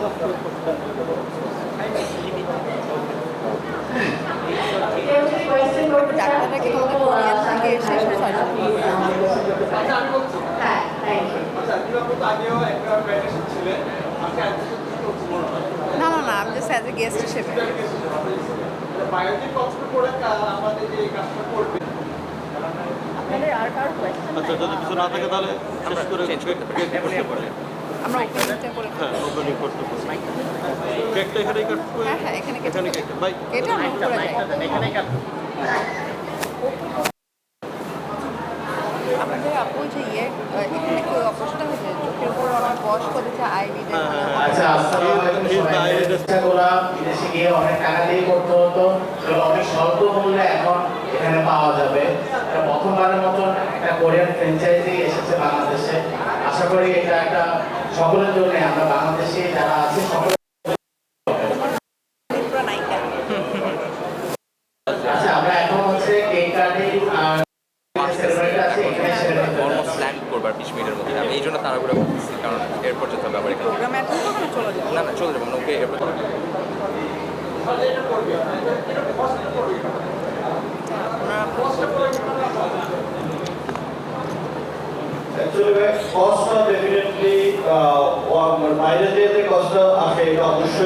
ডাক্তাররা কি থেকে এসে না না না আমি জাস্ট অ্যাজ এ গেস্ট হিসেবে। আপনাদের আর কারও কোয়েশ্চেন আচ্ছা যদি কিছু না থাকে তাহলে শেষ করে আমরা ওপেনিংটা করে হ্যাঁ ওপেনিং করতে পারি কেকটা এখানেই কাটবো? হ্যাঁ হ্যাঁ এখানে এখানে কেকটা বাই। এটা আমরা উপরে যাই আমাদের আপু যে ইয়ে এখানে কেউ অপারেশনটা হয়েছে চোখের উপর অনেক বয়স্ক দিচ্ছে আইবি। আচ্ছা আসসালামু আলাইকুম সবাইকে। বাইরে- বিদেশে গিয়ে অনেক টাকা দিয়ে করতে হতো। এগুলো অনেক স্বল্প মূল্যে এখন এখানে পাওয়া যাবে। প্রথমবারের মতন একটা কোরিয়ান ফ্র্যাঞ্চাইজি এসেছে বাংলাদেশে। আশা করি সকলের জন্য আমরা বাংলাদেশে যারা আছে সকলের আচ্ছা আমরা এখন হচ্ছে করবার বিশ মিনিটের মধ্যে। আমি এই জন্য তাড়াহুড়া করতেছি কারণ এরপর যেতে হবে আবার না না চলে যাব ওকে এরপর অ্যাকচুয়ালি কস্টটা ডেফিনেটলি বাইরে যেতে কষ্ট আসে এটা অবশ্যই।